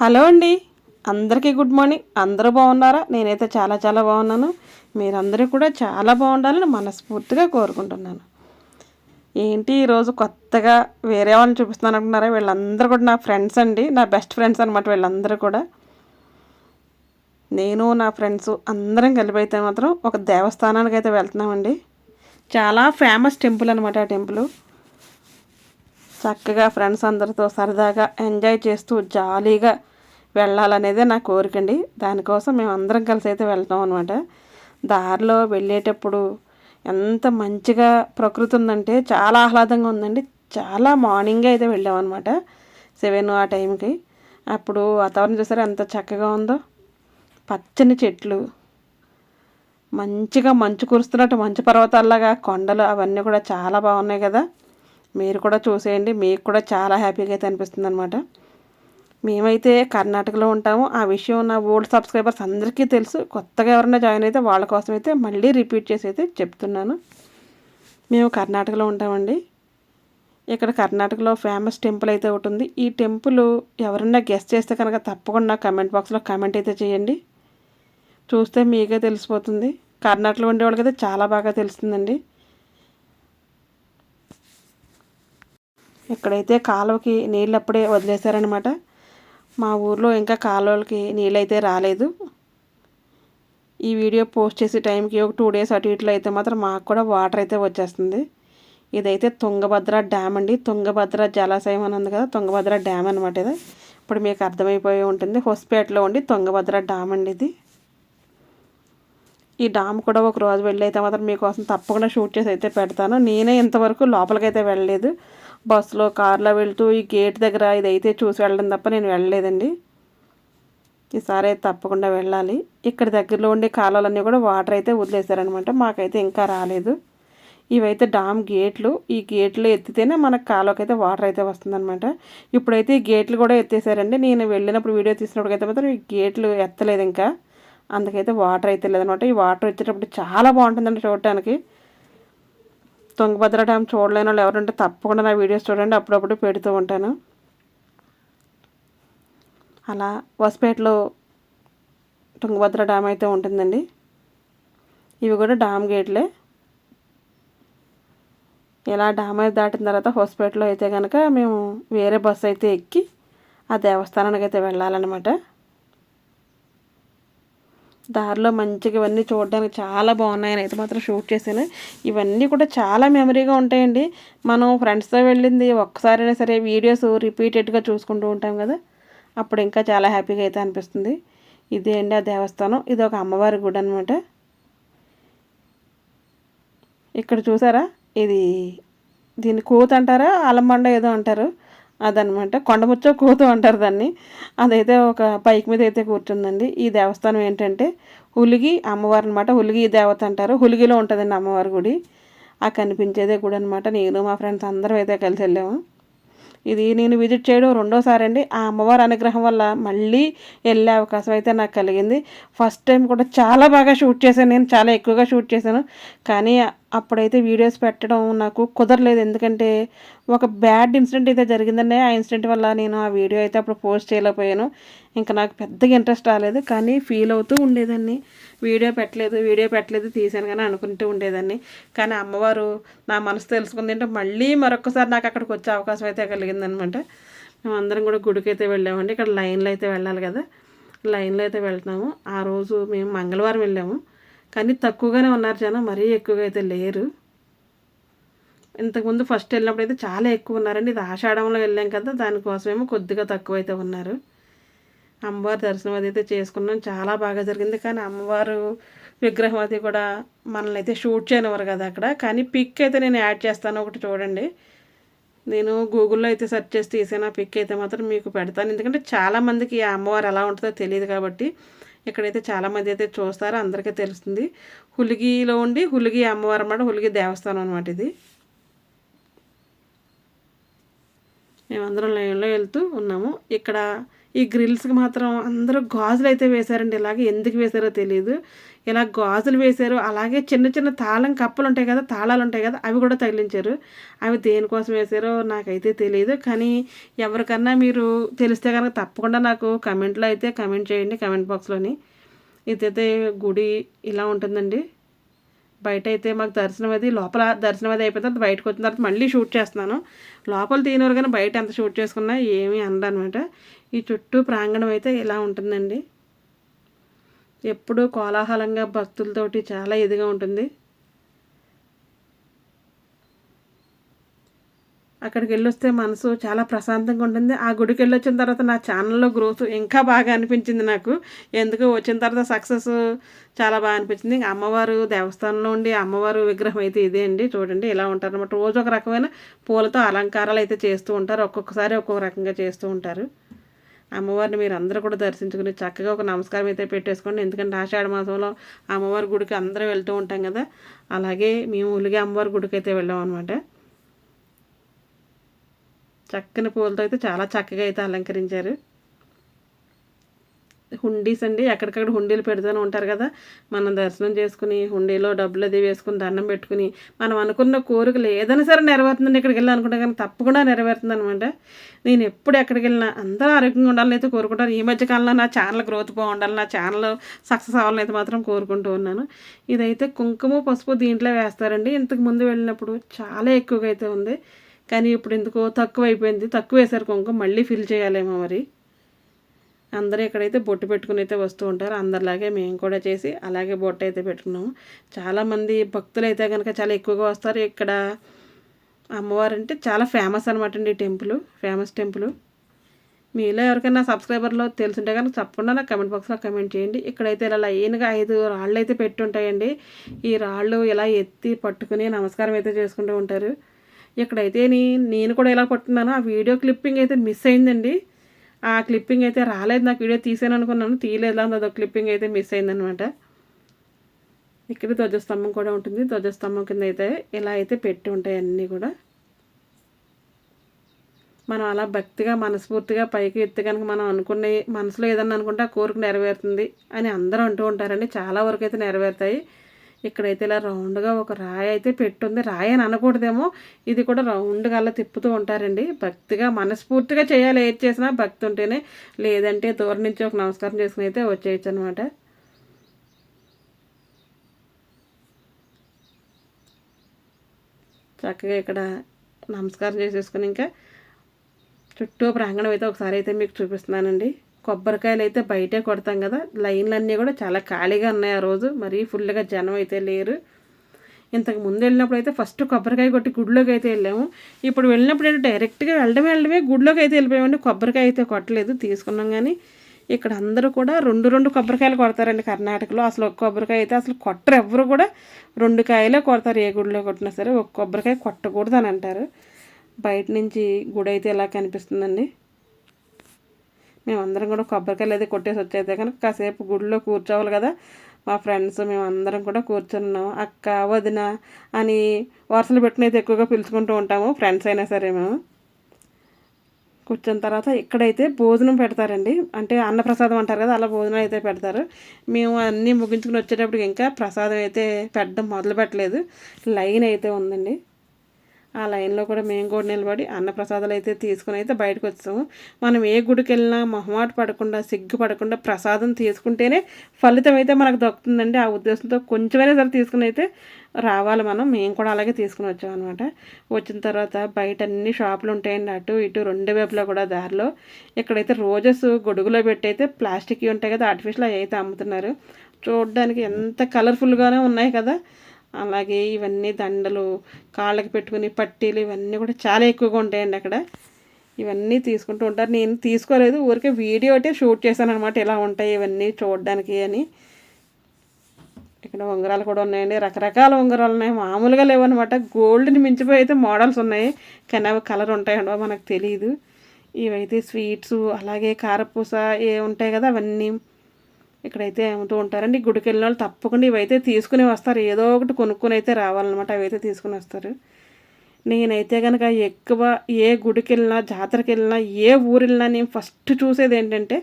Hello అండి. అందరికీ good morning. అందరూ బాగున్నారా? నేనైతే చాలా చాలా బాగున్నాను. మీరందరూ కూడా చాలా బాగుండాలని మనస్ఫూర్తిగా కోరుకుంటున్నాను. ఏంటి ఈరోజు కొత్తగా వేరే వాళ్ళని చూపిస్తున్నాను అనుకున్నారా వీళ్ళందరూ కూడా నా ఫ్రెండ్స్ అండి. నా బెస్ట్ ఫ్రెండ్స్ అనమాట వీళ్ళందరూ కూడా. నేను నా ఫ్రెండ్స్ అందరం కలిపి అయితే మాత్రం ఒక దేవస్థానానికి అయితే వెళ్తున్నామండి. చాలా ఫేమస్ టెంపుల్ అనమాట ఆ టెంపుల్. చక్కగా ఫ్రెండ్స్ అందరితో సరదాగా ఎంజాయ్ చేస్తూ జాలీగా వెళ్ళాలనేదే నా కోరికండి. దానికోసం మేము అందరం కలిసి అయితే వెళ్తాం అనమాట దారిలో వెళ్ళేటప్పుడు ఎంత మంచిగా ప్రకృతి ఉందంటే చాలా ఆహ్లాదంగా ఉందండి. చాలా మార్నింగే అయితే వెళ్ళామన్నమాట సెవెన్ ఆ టైంకి. అప్పుడు వాతావరణం చూసారా ఎంత చక్కగా ఉందో. పచ్చని చెట్లు. మంచిగా మంచు కురుస్తున్నట్టు మంచు పర్వతాల్లాగా కొండలు అవన్నీ కూడా చాలా బాగున్నాయి కదా. మీరు కూడా చూసేయండి. మీకు కూడా చాలా హ్యాపీగా అయితే అనిపిస్తుంది అనమాట మేమైతే కర్ణాటకలో ఉంటాము. ఆ విషయం నా ఓల్డ్ సబ్స్క్రైబర్స్ అందరికీ తెలుసు. కొత్తగా ఎవరైనా జాయిన్ అయితే వాళ్ళ కోసం అయితే మళ్ళీ రిపీట్ చేసి అయితే చెప్తున్నాను. మేము కర్ణాటకలో ఉంటామండి. ఇక్కడ కర్ణాటకలో ఫేమస్ టెంపుల్ అయితే ఒకటి ఉంది. ఈ టెంపుల్ ఎవరన్నా గెస్ట్ చేస్తే కనుక తప్పకుండా కమెంట్ బాక్స్లో కమెంట్ అయితే చేయండి. చూస్తే మీకే తెలిసిపోతుంది. కర్ణాటకలో ఉండే వాళ్ళకైతే చాలా బాగా తెలుస్తుందండి. ఇక్కడైతే కాలువకి నీళ్ళు అప్పుడే వదిలేశారనమాట మా ఊర్లో ఇంకా కాలువలకి నీళ్ళు అయితే రాలేదు. ఈ వీడియో పోస్ట్ చేసే టైంకి ఒక టూ డేస్ అటు ఇట్లా అయితే మాత్రం మాకు కూడా వాటర్ అయితే వచ్చేస్తుంది. ఇదైతే తుంగభద్ర డ్యామ్ అండి. తుంగభద్ర జలాశయం అని ఉంది కదా తుంగభద్ర డ్యామ్ అనమాట ఇది. ఇప్పుడు మీకు అర్థమైపోయి ఉంటుంది. హొస్పేటలో ఉండి తుంగభద్ర డ్యామ్ అండి ఇది. ఈ డ్యామ్ కూడా ఒక రోజు వెళ్ళి అయితే మాత్రం మీకోసం తప్పకుండా షూట్ చేసి అయితే పెడతాను. నేనే ఇంతవరకు లోపలికైతే వెళ్ళలేదు. బస్సులో కార్లో వెళ్తూ ఈ గేట్ దగ్గర ఇదైతే చూసి వెళ్ళడం తప్ప నేను వెళ్ళలేదండి. ఈసారి అయితే తప్పకుండా వెళ్ళాలి. ఇక్కడ దగ్గరలో ఉండే కాలువలన్నీ కూడా వాటర్ అయితే వదిలేశారనమాట మాకైతే ఇంకా రాలేదు. ఇవైతే డామ్ గేట్లు. ఈ గేట్లు ఎత్తితేనే మనకు కాలువకి అయితే వాటర్ అయితే వస్తుందన్నమాట. ఇప్పుడైతే ఈ గేట్లు కూడా ఎత్తేసారండి. నేను వెళ్ళినప్పుడు వీడియో తీసినప్పుడు అయితే మాత్రం ఈ గేట్లు ఎత్తలేదు ఇంకా. అందుకైతే వాటర్ అయితే లేదనమాట ఈ వాటర్ వచ్చేటప్పుడు చాలా బాగుంటుందండి చూడటానికి. తుంగభద్ర డ్యామ్ చూడలేని వాళ్ళు ఎవరంటే తప్పకుండా నా వీడియోస్ చూడండి అప్పుడప్పుడు పెడుతూ ఉంటాను. అలా వసపేటలో తుంగభద్ర డ్యామ్ అయితే ఉంటుందండి. ఇవి కూడా డ్యామ్ గేట్లే. ఇలా డ్యామ్ అయితే దాటిన తర్వాత హాస్పిటల్లో అయితే కనుక మేము వేరే బస్సు అయితే ఎక్కి ఆ దేవస్థానానికి అయితే వెళ్ళాలన్నమాట. దారిలో మంచిగా ఇవన్నీ చూడడానికి చాలా బాగున్నాయి. అయితే మాత్రం షూట్ చేశాను. ఇవన్నీ కూడా చాలా మెమరీగా ఉంటాయండి. మనం ఫ్రెండ్స్తో వెళ్ళింది ఒక్కసారైనా సరే వీడియోస్ రిపీటెడ్గా చూసుకుంటూ ఉంటాం కదా. అప్పుడు ఇంకా చాలా హ్యాపీగా అయితే అనిపిస్తుంది. ఇదే అండి ఆ దేవస్థానం. ఇది ఒక అమ్మవారి గుడి అనమాట ఇక్కడ చూసారా? ఇది దీన్ని కూత అంటారా? అలమండ ఏదో అంటారు. అదనమాట. కొండముచ్చో కూతు అంటారు దాన్ని. అదైతే ఒక పైకి మీద అయితే కూర్చుందండి. ఈ దేవస్థానం ఏంటంటే హులిగి అమ్మవారు అనమాట హులిగి దేవత అంటారు. హులిగిలో ఉంటుందండి అమ్మవారి గుడి. ఆ కనిపించేదే గుడి అనమాట నేను మా ఫ్రెండ్స్ అందరం అయితే కలిసి వెళ్ళాము. ఇది నేను విజిట్ చేయడం రెండోసారి అండి. ఆ అమ్మవారి అనుగ్రహం వల్ల మళ్ళీ వెళ్ళే అవకాశం అయితే నాకు కలిగింది. ఫస్ట్ టైం కూడా చాలా బాగా షూట్ చేశాను. నేను చాలా ఎక్కువగా షూట్ చేశాను. కానీ అప్పుడైతే వీడియోస్ పెట్టడం నాకు కుదరలేదు. ఎందుకంటే ఒక బ్యాడ్ ఇన్సిడెంట్ అయితే జరిగిందండి ఆ ఇన్సిడెంట్ వల్ల నేను ఆ వీడియో అయితే అప్పుడు పోస్ట్ చేయలేకపోయాను. ఇంకా నాకు పెద్దగా ఇంట్రెస్ట్ రాలేదు. కానీ ఫీల్ అవుతూ ఉండేదాన్ని. వీడియో పెట్టలేదు వీడియో పెట్టలేదు తీసాను కానీ అనుకుంటూ ఉండేదాన్ని. కానీ అమ్మవారు నా మనసు తెలుసుకుంది అంటే మళ్ళీ మరొకసారి నాకు అక్కడికి వచ్చే అవకాశం అయితే కలిగిందనమాట. మేము అందరం కూడా గుడికి అయితే వెళ్ళామండి. ఇక్కడ లైన్లో అయితే వెళ్ళాలి కదా. లైన్లో అయితే వెళ్తున్నాము. ఆ రోజు మేము మంగళవారం వెళ్ళాము. కానీ తక్కువగానే ఉన్నారు జనం మరీ ఎక్కువగా అయితే లేరు. ఇంతకుముందు ఫస్ట్ వెళ్ళినప్పుడు అయితే చాలా ఎక్కువ ఉన్నారండి. ఇది ఆషాఢంలో వెళ్ళాం కదా దానికోసమేమో కొద్దిగా తక్కువ అయితే ఉన్నారు. అమ్మవారి దర్శనం అది అయితే చేసుకున్నాం. చాలా బాగా జరిగింది. కానీ అమ్మవారు విగ్రహం అది కూడా మనల్ని అయితే షూట్ చేయనివ్వరు కదా అక్కడ. కానీ పిక్ అయితే నేను యాడ్ చేస్తాను ఒకటి చూడండి. నేను గూగుల్లో అయితే సెర్చ్ చేసి తీసిన. పిక్ అయితే మాత్రం మీకు పెడతాను. ఎందుకంటే చాలామందికి ఆ అమ్మవారు ఎలా ఉంటుందో తెలియదు కాబట్టి ఇక్కడైతే చాలామంది అయితే చూస్తారో అందరికీ తెలుస్తుంది. హులిగిలో ఉండి హులిగి అమ్మవారు అన్నమాట హులిగి దేవస్థానం అనమాట ఇది. మేమందరం లైన్లో వెళ్తూ ఉన్నాము. ఇక్కడ ఈ గ్రిల్స్కి మాత్రం అందరూ గాజులు అయితే వేశారండి. ఇలాగే ఎందుకు వేశారో తెలియదు ఇలా గాజులు వేశారు అలాగే చిన్న చిన్న తాళం కప్పలు ఉంటాయి కదా తాళాలు ఉంటాయి కదా అవి కూడా తగిలించారు. అవి దేనికోసం వేశారో నాకైతే తెలియదు కానీ ఎవరికన్నా మీరు తెలిస్తే కనుక తప్పకుండా నాకు కమెంట్లో అయితే కమెంట్ చేయండి కమెంట్ బాక్స్లోని. ఇదైతే గుడి ఇలా ఉంటుందండి. బయట అయితే మాకు దర్శనం అది లోపల దర్శనం అది అయిపోయిన తర్వాత బయటకు వచ్చిన తర్వాత మళ్ళీ షూట్ చేస్తున్నాను. లోపల తీయనవారు కానీ బయట ఎంత షూట్ చేసుకున్నా ఏమీ అనమాట ఈ చుట్టూ ప్రాంగణం అయితే ఇలా ఉంటుందండి. ఎప్పుడూ కోలాహలంగా భక్తులతోటి చాలా ఇదిగా ఉంటుంది. అక్కడికి వెళ్ళొస్తే మనసు చాలా ప్రశాంతంగా ఉంటుంది. ఆ గుడికి వెళ్ళొచ్చిన తర్వాత నా ఛానల్లో గ్రోత్ ఇంకా బాగా అనిపించింది నాకు. ఎందుకు వచ్చిన తర్వాత సక్సెస్ చాలా బాగా అనిపించింది. ఇంకా అమ్మవారు దేవస్థానంలో ఉండి అమ్మవారు విగ్రహం అయితే ఇదే అండి. చూడండి ఇలా ఉంటారు అనమాట రోజు ఒక రకమైన పూలతో అలంకారాలు అయితే చేస్తూ ఉంటారు. ఒక్కొక్కసారి ఒక్కొక్క రకంగా చేస్తూ ఉంటారు. అమ్మవారిని మీరు అందరూ కూడా దర్శించుకుని చక్కగా ఒక నమస్కారం అయితే పెట్టేసుకోండి. ఎందుకంటే ఆషాఢ మాసంలో అమ్మవారి గుడికి అందరూ వెళ్తూ ఉంటాం కదా. అలాగే మేము ఉలిగే అమ్మవారి గుడికి అయితే వెళ్ళాం అనమాట చక్కని పూలతో అయితే చాలా చక్కగా అయితే అలంకరించారు. హుండీస్ అండి ఎక్కడికక్కడ హుండీలు పెడుతూనే ఉంటారు కదా. మనం దర్శనం చేసుకుని హుండీలో డబ్బులు అది వేసుకుని దండం పెట్టుకుని మనం అనుకున్న కోరికలు ఏదైనా సరే నెరవేరుతుందండి ఇక్కడికి వెళ్ళి అనుకుంటా కానీ తప్పకుండా నెరవేరుతుంది అనమాట నేను ఎప్పుడు ఎక్కడికి వెళ్ళినా అందరూ ఆరోగ్యంగా ఉండాలని అయితే కోరుకుంటాను. ఈ మధ్య కాలంలో నా ఛానల్ గ్రోత్ బాగుండాలి నా ఛానల్ సక్సెస్ అవ్వాలని అయితే మాత్రం కోరుకుంటూ ఉన్నాను. ఇదైతే కుంకుమ పసుపు దీంట్లో వేస్తారండి. ఇంతకు ముందు వెళ్ళినప్పుడు చాలా ఎక్కువగా అయితే ఉంది. కానీ ఇప్పుడు ఎందుకో తక్కువ అయిపోయింది తక్కువ వేశారు కుంకుమ మళ్ళీ ఫిల్ చేయాలేమో మరి. అందరూ ఎక్కడైతే బొట్టు పెట్టుకుని అయితే వస్తూ ఉంటారు అందరిలాగే మేము కూడా చేసి అలాగే బొట్టు అయితే పెట్టుకున్నాము. చాలామంది భక్తులు అయితే కనుక చాలా ఎక్కువగా వస్తారు. ఇక్కడ అమ్మవారు అంటే చాలా ఫేమస్ అనమాట అండి టెంపుల్. Famous temple. మీలో ఎవరికైనా సబ్స్క్రైబర్లో తెలుసుంటే కనుక తప్పకుండా నాకు కమెంట్ బాక్స్లో కమెంట్ చేయండి. ఇక్కడైతే ఇలా లైన్గా ఐదు రాళ్ళు అయితే పెట్టి ఉంటాయండి ఈ రాళ్ళు ఇలా ఎత్తి పట్టుకుని నమస్కారం అయితే చేసుకుంటూ ఉంటారు. ఇక్కడైతే నేను కూడా ఇలా పట్టుకున్నాను ఆ వీడియో క్లిప్పింగ్ అయితే మిస్ అయిందండి. ఆ క్లిప్పింగ్ అయితే రాలేదు. నాకు వీడియో తీసాను అనుకున్నాను. తీయలేదు అదొక క్లిప్పింగ్ అయితే మిస్ అయిందనమాట ఇక్కడ ధ్వజస్తంభం కూడా ఉంటుంది. ధ్వజస్తంభం కింద అయితే ఇలా అయితే పెట్టి ఉంటాయి అన్నీ కూడా. మనం అలా భక్తిగా మనస్ఫూర్తిగా పైకి ఎత్తి కనుక మనం అనుకునే మనసులో ఏదన్నా అనుకుంటే ఆ కోరిక నెరవేరుతుంది అని అందరూ అంటూ ఉంటారండి. చాలా వరకు అయితే నెరవేరుతాయి. ఇక్కడైతే ఇలా రౌండ్గా ఒక రాయి అయితే పెట్టుంది. రాయి అని అనకూడదేమో. ఇది కూడా రౌండ్గా అలా తిప్పుతూ ఉంటారండి. భక్తిగా మనస్ఫూర్తిగా చేయాలి. ఏది చేసినా భక్తి ఉంటేనే లేదంటే దూరం నుంచి ఒక నమస్కారం చేసుకుని అయితే వచ్చేయచ్చు అనమాట చక్కగా ఇక్కడ నమస్కారం చేసేసుకుని ఇంకా చుట్టూ ప్రాంగణం అయితే ఒకసారి అయితే మీకు చూపిస్తున్నానండి. కొబ్బరికాయలు అయితే బయటే కొడతాం కదా. లైన్లు అన్నీ కూడా చాలా ఖాళీగా ఉన్నాయి ఆ రోజు. మరీ ఫుల్గా జనం అయితే లేరు. ఇంతకు ముందు వెళ్ళినప్పుడు అయితే ఫస్ట్ కొబ్బరికాయ కొట్టి గుడిలోకి అయితే వెళ్ళాము. ఇప్పుడు వెళ్ళినప్పుడు అయితే డైరెక్ట్గా వెళ్ళడమే వెళ్ళడమే గుడిలోకి అయితే వెళ్ళిపోయామండి. కొబ్బరికాయ అయితే కొట్టలేదు తీసుకున్నాం కానీ ఇక్కడ అందరూ కూడా రెండు రెండు కొబ్బరికాయలు కొడతారండి కర్ణాటకలో. అసలు ఒక కొబ్బరికాయ అయితే అసలు కొట్టరు ఎవరు కూడా. రెండు కాయలే కొడతారు ఏ గుడిలో కొట్టినా సరే. ఒక కొబ్బరికాయ కొట్టకూడదు అని అంటారు. బయట నుంచి గుడి అయితే ఇలా కనిపిస్తుందండి? మేమందరం కూడా కొబ్బరికాయలు అయితే కొట్టేసి వచ్చేది కనుక కాసేపు గుడిలో కూర్చోవాలి కదా. మా ఫ్రెండ్స్ మేమందరం కూడా కూర్చున్నాం. అక్క వదిన అని వరుసలు పెట్టినైతే ఎక్కువగా పిలుచుకుంటూ ఉంటాము ఫ్రెండ్స్ అయినా సరే మేము. కూర్చున్న తర్వాత ఇక్కడైతే భోజనం పెడతారండి. అంటే అన్నప్రసాదం అంటారు కదా అలా భోజనం అయితే పెడతారు. మేము అన్నీ ముగించుకుని వచ్చేటప్పటికి ఇంకా ప్రసాదం అయితే పెట్టడం మొదలు పెట్టలేదు లైన్ అయితే ఉందండి. ఆ లైన్లో కూడా మేము కూడా నిలబడి అన్నప్రసాదాలు అయితే తీసుకుని అయితే బయటకు వచ్చాము. మనం ఏ గుడికి వెళ్ళినా మొహమాట పడకుండా సిగ్గు పడకుండా ప్రసాదం తీసుకుంటేనే ఫలితం అయితే మనకు దొరుకుతుందండి ఆ ఉద్దేశంతో కొంచెమైనా సరే తీసుకుని అయితే రావాలి మనం. మేము కూడా అలాగే తీసుకుని వచ్చాం అనమాట వచ్చిన తర్వాత బయట అన్ని షాపులు ఉంటాయండి అటు ఇటు రెండు వైపులో కూడా దారిలో. ఇక్కడైతే రోజెస్ గొడుగులో పెట్టి అయితే ప్లాస్టిక్ ఉంటాయి కదా ఆర్టిఫిషియల్ అవి అయితే అమ్ముతున్నారు. చూడడానికి ఎంత కలర్ఫుల్గానే ఉన్నాయి కదా. అలాగే ఇవన్నీ దండలు కాళ్ళకి పెట్టుకుని పట్టీలు ఇవన్నీ కూడా చాలా ఎక్కువగా ఉంటాయండి అక్కడ. ఇవన్నీ తీసుకుంటూ ఉంటారు. నేను తీసుకోలేదు. ఊరికే వీడియో అయితే షూట్ చేశాను అనమాట ఇలా ఉంటాయి ఇవన్నీ చూడడానికి అని. ఇక్కడ ఉంగరాలు కూడా ఉన్నాయండి. రకరకాల ఉంగరాలు ఉన్నాయి. మామూలుగా లేవన్నమాట. గోల్డ్ని మించిపోయి అయితే మోడల్స్ ఉన్నాయి. కానీ అవి కలర్ ఉంటాయండో మనకు తెలియదు ఇవైతే స్వీట్స్ అలాగే కారపూస ఏ ఉంటాయి కదా అవన్నీ. ఇక్కడైతే అమ్ముతూ ఉంటారండి గుడికి వెళ్ళిన వాళ్ళు తప్పకుండా ఇవైతే తీసుకుని వస్తారు. ఏదో ఒకటి కొనుక్కొని అయితే రావాలన్నమాట అవైతే తీసుకుని వస్తారు. నేనైతే కనుక ఎక్కువ ఏ గుడికి వెళ్ళినా జాతరకి వెళ్ళినా ఏ ఊరు వెళ్ళినా నేను ఫస్ట్ చూసేది ఏంటంటే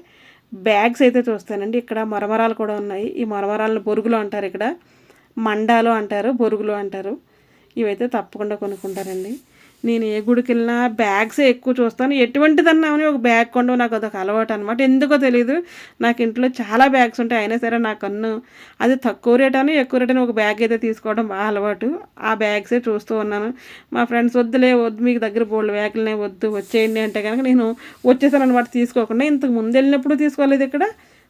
బ్యాగ్స్ అయితే చూస్తానండి. ఇక్కడ మరమరాలు కూడా ఉన్నాయి. ఈ మరమరాలను బొరుగులు అంటారు ఇక్కడ. మండాలు అంటారు బొరుగులు అంటారు. ఇవైతే తప్పకుండా కొనుక్కుంటారండి. నేను ఏ గుడికి వెళ్ళినా ఎక్కువ చూస్తాను. ఎటువంటిదన్నా అని ఒక బ్యాగ్ కొండవు నాకు అదొక అలవాటు అనమాట ఎందుకో తెలియదు నాకు ఇంట్లో చాలా బ్యాగ్స్ ఉంటాయి. అయినా సరే నా కన్ను అది తక్కువ రేట్ అని ఎక్కువ రేట్ అని ఒక బ్యాగ్ అయితే తీసుకోవడం బాగా అలవాటు. ఆ బ్యాగ్సే చూస్తూ ఉన్నాను. మా ఫ్రెండ్స్ వద్దులే వద్దు మీకు దగ్గర బోల్డ్ బ్యాగులనే వద్దు వచ్చేయండి అంటే కనుక నేను వచ్చేసాను అనమాట తీసుకోకుండా. ఇంతకు ముందు వెళ్ళినప్పుడు తీసుకోలేదు ఇక్కడ.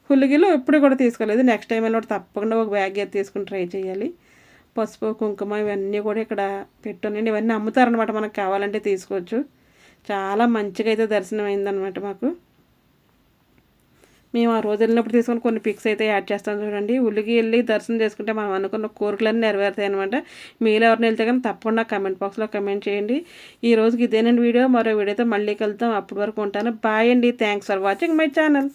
హుల్లిగిలో ఎప్పుడు కూడా తీసుకోలేదు. నెక్స్ట్ టైం వెళ్ళినప్పుడు తప్పకుండా ఒక బ్యాగ్ అయితే తీసుకుని ట్రై చేయాలి. పసుపు కుంకుమ ఇవన్నీ కూడా ఇక్కడ పెట్టునండి ఇవన్నీ అమ్ముతారనమాట మనకు కావాలంటే తీసుకోవచ్చు. చాలా మంచిగా అయితే దర్శనం అయిందనమాట మాకు. మేము ఆ రోజు వెళ్ళినప్పుడు తీసుకొని కొన్ని పిక్స్ అయితే యాడ్ చేస్తాం చూడండి. ఉల్లికి వెళ్ళి దర్శనం చేసుకుంటే మనం అనుకున్న కోరికలన్నీ నెరవేరుతాయి అనమాట మీరు ఎవరిని వెళ్తే కానీ తప్పకుండా కమెంట్ బాక్స్లో కమెంట్ చేయండి. ఈ రోజుకి ఇదేనండి వీడియో. మరో వీడియోతో మళ్ళీ కలుద్దాం. అప్పటి వరకు ఉంటాను. బాయ్ అండి. Thanks for watching my channel